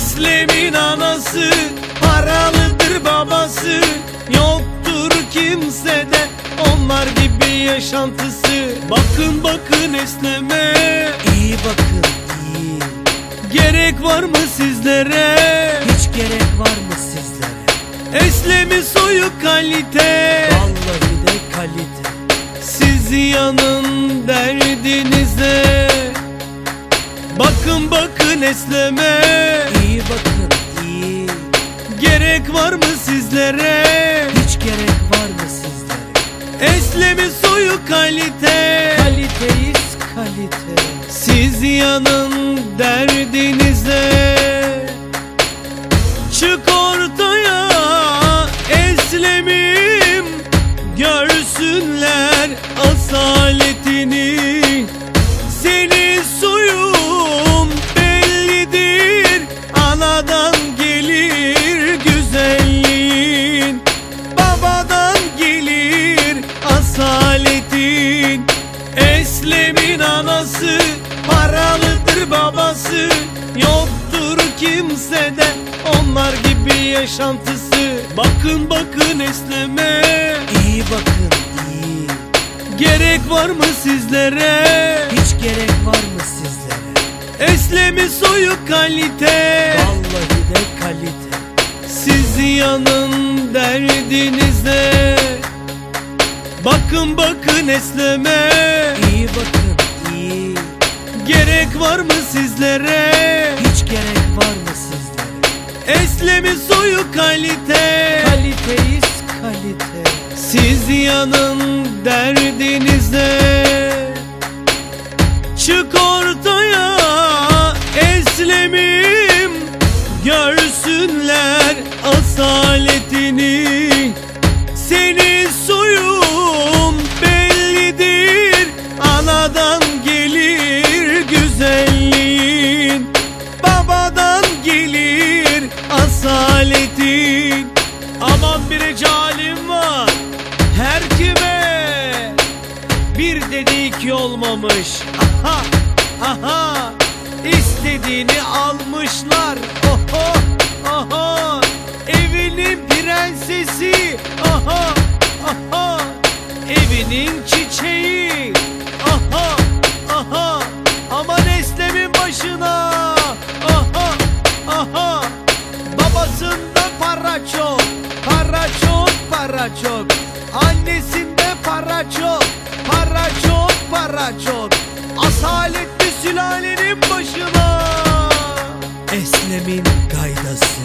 Eslem'in anası paralıdır babası. Yoktur kimsede onlar gibi yaşantısı. Bakın bakın Eslem'e. İyi bakın iyi. Gerek var mı sizlere? Hiç gerek var mı sizlere? Eslem'in soyu kalite. Vallahi de kalite. Siz yanın derdinize. Bakın bakın Eslem'e İyi bakın iyi. Gerek var mı sizlere? Hiç gerek var mı sizlere? Eslem'in soyu kalite anası paralıdır babası. Yoktur kimsede onlar gibi yaşantısı. Bakın bakın Eslem'e. İyi bakın iyi. Gerek var mı sizlere? Hiç gerek var mı sizlere? Eslem'in soyu kalite. Vallahi de kalite. Siz yanın derdinize. Bakın bakın Eslem'e. İyi bakın Gerek var mı sizlere? Hiç gerek var mı sizlere? Eslem'in soyu kalite. Kaliteyiz kalite. Siz yanın derdinize. Çık ortaya Ecalim var. Her kime Bir dedik olmamış Aha aha İstediğini almışlar. Oho oho Evinin prensesi. Aha aha Evinin çiçeği. Aha aha Aman Eslem'in başına para çok. Annesinde para çok Para çok para çok. Asaletli sülalenin başına Eslem'in gaydası